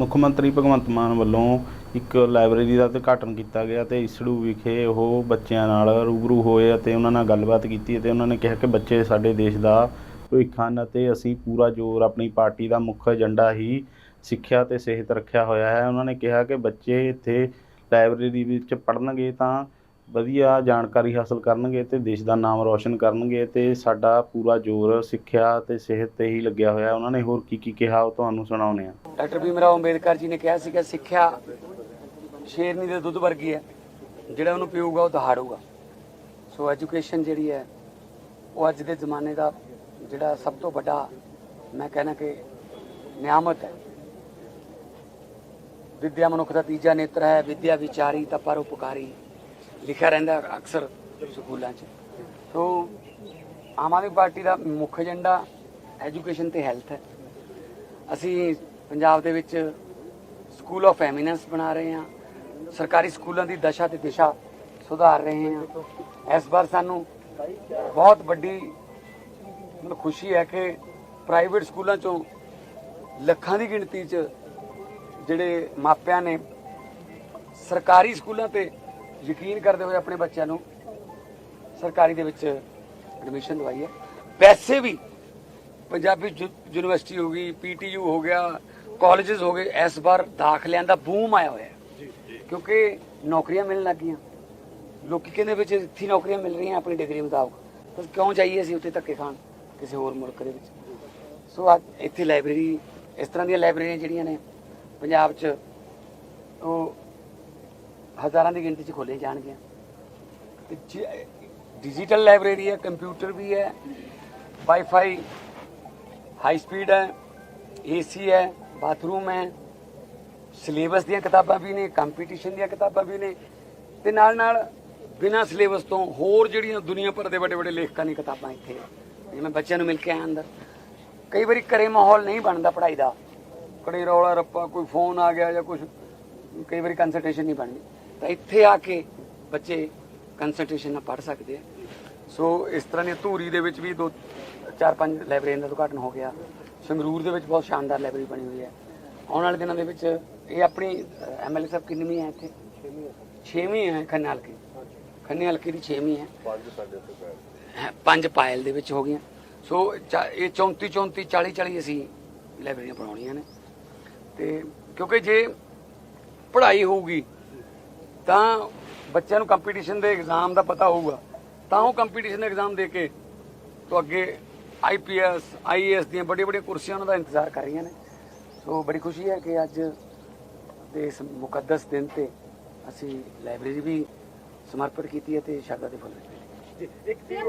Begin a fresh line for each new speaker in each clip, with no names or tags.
ਮੁੱਖ ਮੰਤਰੀ ਭਗਵੰਤ ਮਾਨ ਵੱਲੋਂ ਇੱਕ ਲਾਇਬ੍ਰੇਰੀ ਦਾ ਉਦਘਾਟਨ ਕੀਤਾ ਗਿਆ ਤੇ ਇਸੜੂ ਵਿਖੇ ਉਹ ਬੱਚਿਆਂ ਨਾਲ ਰੂਬਰੂ ਹੋਏ ਅਤੇ ਉਹਨਾਂ ਨਾਲ ਗੱਲਬਾਤ ਕੀਤੀ ਅਤੇ ਉਹਨਾਂ ਨੇ ਕਿਹਾ ਕਿ ਬੱਚੇ ਸਾਡੇ ਦੇਸ਼ ਦਾ ਭਵਿੱਖ ਹਨ ਅਤੇ ਅਸੀਂ ਪੂਰਾ ਜ਼ੋਰ ਆਪਣੀ ਪਾਰਟੀ ਦਾ ਮੁੱਖ ਏਜੰਡਾ ਹੀ ਸਿੱਖਿਆ ਤੇ ਸਿਹਤ ਰੱਖਿਆ ਹੋਇਆ ਹੈ। ਉਹਨਾਂ ਨੇ ਕਿਹਾ ਕਿ ਬੱਚੇ ਇੱਥੇ ਲਾਇਬ੍ਰੇਰੀ ਵਿੱਚ ਪੜ੍ਹਨਗੇ ਤਾਂ ਵਧੀਆ ਜਾਣਕਾਰੀ ਹਾਸਲ ਕਰਨਗੇ ਤੇ ਦੇਸ਼ ਦਾ ਨਾਮ ਰੌਸ਼ਨ ਕਰਨਗੇ ਤੇ ਸਾਡਾ ਪੂਰਾ ਜ਼ੋਰ, ਸਿੱਖਿਆ ਤੇ ਸਿਹਤ ਤੇ ਹੀ ਲੱਗਿਆ ਹੋਇਆ। ਉਹਨਾਂ ਨੇ ਹੋਰ ਕੀ ਕੀ ਕਿਹਾ, ਉਹ ਤੁਹਾਨੂੰ ਸੁਣਾਉਂਦੇ ਹਾਂ।
ਡਾਕਟਰ ਭੀਮਰਾਓ ਅੰਬੇਦਕਰ ਜੀ ਨੇ ਕਿਹਾ ਸੀਗਾ, ਸਿੱਖਿਆ ਸ਼ੇਰਨੀ ਦੇ ਦੁੱਧ ਵਰਗੀ ਹੈ। ਜਿਹੜਾ ਉਹਨੂੰ ਪੀਊਗਾ, ਉਹ ਦਹਾੜੂਗਾ। ਸੋ ਐਜੂਕੇਸ਼ਨ ਜਿਹੜੀ ਹੈ, ਉਹ ਅੱਜ ਦੇ ਜ਼ਮਾਨੇ ਦਾ ਜਿਹੜਾ ਸਭ ਤੋਂ ਵੱਡਾ, ਮੈਂ ਕਹਿੰਦਾ ਕਿ ਨਿਆਮਤ ਹੈ। ਵਿਦਿਆ ਮਨੁੱਖ ਦਾ ਤੀਜਾ ਨੇਤਰ ਹੈ, ਵਿਦਿਆ ਵਿਚਾਰੀ ਤਾਂ ਪਰ ਉਪਕਾਰੀ। ਲਿਖਿਆ ਰਹਿੰਦਾ ਅਕਸਰ ਸਕੂਲਾਂ 'ਚ। ਸੋ ਆਮ ਆਦਮੀ ਪਾਰਟੀ ਦਾ ਮੁੱਖ ਏਜੰਡਾ ਐਜੂਕੇਸ਼ਨ ਤੇ ਹੈਲਥ ਹੈ। ਅਸੀਂ ਪੰਜਾਬ ਦੇ ਵਿੱਚ ਸਕੂਲ ਆਫ ਐਮੀਨੈਂਸ ਬਣਾ ਰਹੇ ਹਾਂ। ਸਰਕਾਰੀ ਸਕੂਲਾਂ ਦੀ ਦਸ਼ਾ ਤੇ ਦਿਸ਼ਾ ਸੁਧਾਰ ਰਹੇ ਹਾਂ। ਇਸ ਵਾਰ ਸਾਨੂੰ ਬਹੁਤ ਵੱਡੀ ਮਤਲਬ ਖੁਸ਼ੀ ਹੈ ਕਿ ਪ੍ਰਾਈਵੇਟ ਸਕੂਲਾਂ ਚੋਂ ਲੱਖਾਂ ਦੀ ਗਿਣਤੀ 'ਚ ਜਿਹੜੇ ਮਾਪਿਆਂ ਨੇ ਸਰਕਾਰੀ ਸਕੂਲਾਂ ਤੇ ਯਕੀਨ ਕਰਦੇ ਹੋਏ ਆਪਣੇ ਬੱਚਿਆਂ ਨੂੰ ਸਰਕਾਰੀ ਦੇ ਵਿੱਚ ਐਡਮਿਸ਼ਨ ਦਵਾਈ ਹੈ। ਵੈਸੇ ਵੀ ਪੰਜਾਬੀ ਯੂਨੀਵਰਸਿਟੀ ਹੋ ਗਈ ਪੀਟੀਯੂ ਹੋ ਗਿਆ ਕਾਲਜਸ ਹੋ ਗਏ ਇਸ ਵਾਰ ਦਾਖਲਿਆਂ ਦਾ ਬੂਮ ਆਇਆ ਹੋਇਆ ਕਿਉਂਕਿ ਨੌਕਰੀਆਂ ਮਿਲਣ ਲੱਗੀਆਂ ਲੋਕੀ ਕਹਿੰਦੇ ਵਿੱਚ ਇੱਥੇ ਨੌਕਰੀਆਂ ਮਿਲ ਰਹੀਆਂ ਆਪਣੀ ਡਿਗਰੀ ਮੁਤਾਬਕ ਤਾਂ ਕਿਉਂ ਚਾਹੀਏ ਅਸੀਂ ਉੱਥੇ ਧੱਕੇ ਖਾਣ ਕਿਸੇ ਹੋਰ ਮੁਲਕ ਦੇ ਵਿੱਚ? ਸੋ ਅੱਜ ਇੱਥੇ ਲਾਇਬ੍ਰੇਰੀ ਇਸ ਤਰ੍ਹਾਂ ਦੀਆਂ ਲਾਇਬ੍ਰੇਰੀਆਂ ਜਿਹੜੀਆਂ ਨੇ ਪੰਜਾਬ 'ਚ ਉਹ ਹਜ਼ਾਰਾਂ ਦੀ ਗਿਣਤੀ 'ਚ ਖੋਲੇ ਜਾਣਗੀਆਂ। ਤੇ ਜੇ- ਡਿਜੀਟਲ ਲਾਇਬ੍ਰੇਰੀ ਹੈ ਕੰਪਿਊਟਰ ਵੀ ਹੈ ਵਾਈਫਾਈ ਹਾਈ ਸਪੀਡ ਹੈ ਏਸੀ ਹੈ ਬਾਥਰੂਮ ਹੈ ਸਿਲੇਬਸ ਦੀਆਂ ਕਿਤਾਬਾਂ ਵੀ ਨੇ ਕੰਪੀਟੀਸ਼ਨ ਦੀਆਂ ਕਿਤਾਬਾਂ ਵੀ ਨੇ। ਤੇ ਨਾਲ ਨਾਲ ਬਿਨਾਂ ਸਿਲੇਬਸ ਤੋਂ ਹੋਰ ਜਿਹੜੀਆਂ ਦੁਨੀਆ ਭਰ ਦੇ ਵੱਡੇ ਵੱਡੇ ਲੇਖਕਾਂ ਦੀਆਂ ਕਿਤਾਬਾਂ ਇੱਥੇ ਜਿਵੇਂ ਬੱਚਿਆਂ ਨੂੰ ਮਿਲ ਕੇ ਆਇਆ ਅੰਦਰ। ਕਈ ਵਾਰੀ ਘਰੇ ਮਾਹੌਲ ਨਹੀਂ ਬਣਦਾ ਪੜ੍ਹਾਈ ਦਾ। ਕੜੇ ਰੌਲਾ ਰੱਪਾ, ਕੋਈ ਫੋਨ ਆ ਗਿਆ ਜਾਂ ਕੁਝ ਕਈ ਵਾਰੀ ਕੰਸੰਟ੍ਰੇਸ਼ਨ ਨਹੀਂ ਬਣਦੀ। ਤਾਂ ਇੱਥੇ ਆ ਕੇ ਬੱਚੇ ਕੰਸੰਟ੍ਰੇਸ਼ਨ ਨਾਲ ਪੜ੍ਹ ਸਕਦੇ ਆ। ਸੋ ਇਸ ਤਰ੍ਹਾਂ ਦੀ ਧੂਰੀ ਦੇ ਵਿੱਚ ਵੀ ਦੋ ਚਾਰ ਪੰਜ ਲਾਇਬ੍ਰੇਰੀਆਂ ਦਾ ਉਦਘਾਟਨ ਹੋ ਗਿਆ। ਸੰਗਰੂਰ ਦੇ ਵਿੱਚ ਬਹੁਤ ਸ਼ਾਨਦਾਰ ਲਾਇਬ੍ਰੇਰੀ ਬਣੀ ਹੋਈ ਹੈ। ਆਉਣ ਵਾਲੇ ਦਿਨਾਂ ਦੇ ਵਿੱਚ ਇਹ ਆਪਣੀ ਐਮਐਲਏ ਸਾਹਿਬ ਕਿੰਨਵੀਂ ਹੈ ਇੱਥੇ? ਛੇਵੀਂ ਹੈ। ਖੰਨੇ ਹਲਕੇ। ਖੰਨੇ ਹਲਕੇ ਦੀ ਛੇਵੀਂ ਹੈ। ਹੈ, ਪੰਜ ਪਾਇਲ ਦੇ ਵਿੱਚ ਹੋ ਗਈਆਂ। ਸੋ ਚਾ- ਇਹ 34 34 40 40 ਅਸੀਂ ਲਾਇਬ੍ਰੇਰੀਆਂ ਬਣਾਉਣੀਆਂ ਨੇ। ਤੇ ਕਿਉਂਕਿ ਜੇ ਪੜ੍ਹਾਈ ਹੋਊਗੀ ਤਾਂ ਬੱਚਿਆਂ ਨੂੰ ਕੰਪੀਟੀਸ਼ਨ ਦੇ ਐਗਜ਼ਾਮ ਦਾ ਪਤਾ ਹੋਊਗਾ। ਤਾਂ ਉਹ ਕੰਪੀਟੀਸ਼ਨ ਦੇ ਐਗਜ਼ਾਮ ਦੇ ਕੇ ਤੋਂ ਅੱਗੇ ਆਈਪੀਐਸ ਆਈਏਐਸ ਦੀਆਂ ਵੱਡੀਆਂ ਵੱਡੀਆਂ ਕੁਰਸੀਆਂ ਉਹਨਾਂ ਦਾ ਇੰਤਜ਼ਾਰ ਕਰ ਰਹੀਆਂ ਨੇ। ਸੋ ਬੜੀ ਖੁਸ਼ੀ ਹੈ ਕਿ ਅੱਜ ਦੇ ਇਸ ਮੁਕੱਦਸ ਦਿਨ ਤੇ ਅਸੀਂ ਲਾਇਬ੍ਰੇਰੀ ਵੀ ਸਮਰਪਿਤ ਕੀਤੀ ਹੈ ਤੇ ਸ਼ਰਧਾ ਦੇ ਫੁੱਲ ਦਿੱਤੇ ਨੇ।
ਇੱਕ ਚੀਜ਼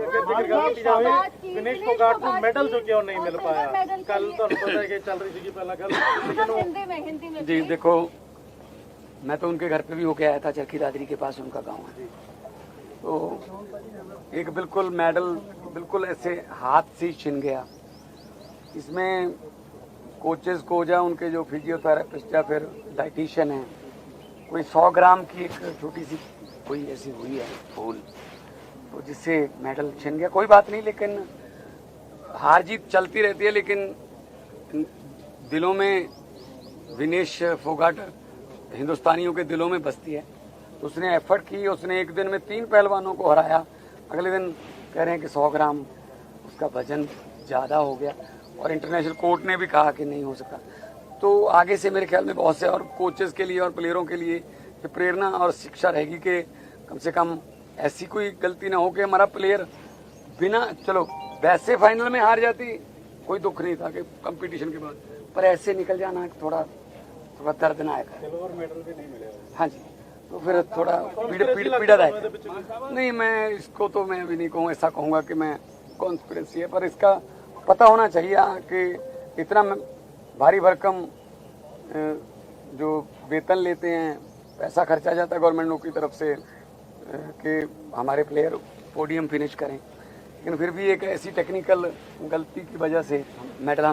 ਵਿਨੇਸ਼ ਫੋਗਾਟ ਮੈਡਲ ਜੋ ਕਿਉਂ ਨਹੀਂ ਮਿਲ ਪਾਇਆ। ਕੱਲ ਤੁਹਾਨੂੰ ਪਤਾ ਹੈ ਕਿ ਚੱਲ ਰਹੀ ਸੀਗੀ ਪਹਿਲਾਂ ਗੱਲ। ਲੇਕਿਨ ਉਹ
हिंदी में
तो उनके घर पे भी होके आया था, चरखी दादरी के पास, उनका गाँव है। तो एक बिल्कुल मेडल, बिल्कुल ऐसे हाथ से छिन गया। इसमें कोचेस को है उनके जो फिजियोथेरापिस्ट या फिर डाइटिशियन है, कोई सौ ग्राम की एक छोटी सी, कोई ऐसी हुई है फूल तो जिससे मेडल छिन गया। कोई बात नहीं, लेकिन हार जीत चलती रहती है, लेकिन दिलों में विनेश फोगाट हिंदुस्तानियों के दिलों में बसती है। तो उसने एफर्ट की, उसने एक दिन में तीन पहलवानों को हराया। अगले दिन कह रहे हैं कि सौ ग्राम, उसका वज़न ज़्यादा हो गया। और इंटरनेशनल कोर्ट ने भी कहा कि नहीं हो सका तो आगे से मेरे ख्याल में बहुत से और कोचेस के लिए और प्लेयरों के लिए ये प्रेरणा और शिक्षा रहेगी कि कम से कम ऐसी कोई गलती ना हो कि हमारा प्लेयर बिना, चलो, वैसे फाइनल में हार जाती, कोई दुख नहीं था कि कंपटीशन के बाद। पर ऐसे निकल जाना थोड़ा थोड़ा ना है। हाँ जी। तो फिर थोड़ा पीड़, पीड़, पीड़ादायक नहीं मैं इसको तो मैं भी नहीं कहूँ ऐसा कहूँगा कि मैं कॉन्स्परेंसी है पर इसका पता होना चाहिए कि इतना भारी भरकम जो वेतन लेते हैं पैसा खर्चा जाता है गवर्नमेंट की तरफ़ से कि हमारे प्लेयर पोडियम फिनिश करें। लेकिन फिर भी एक ऐसी टेक्निकल गलती की वजह से मेडल हम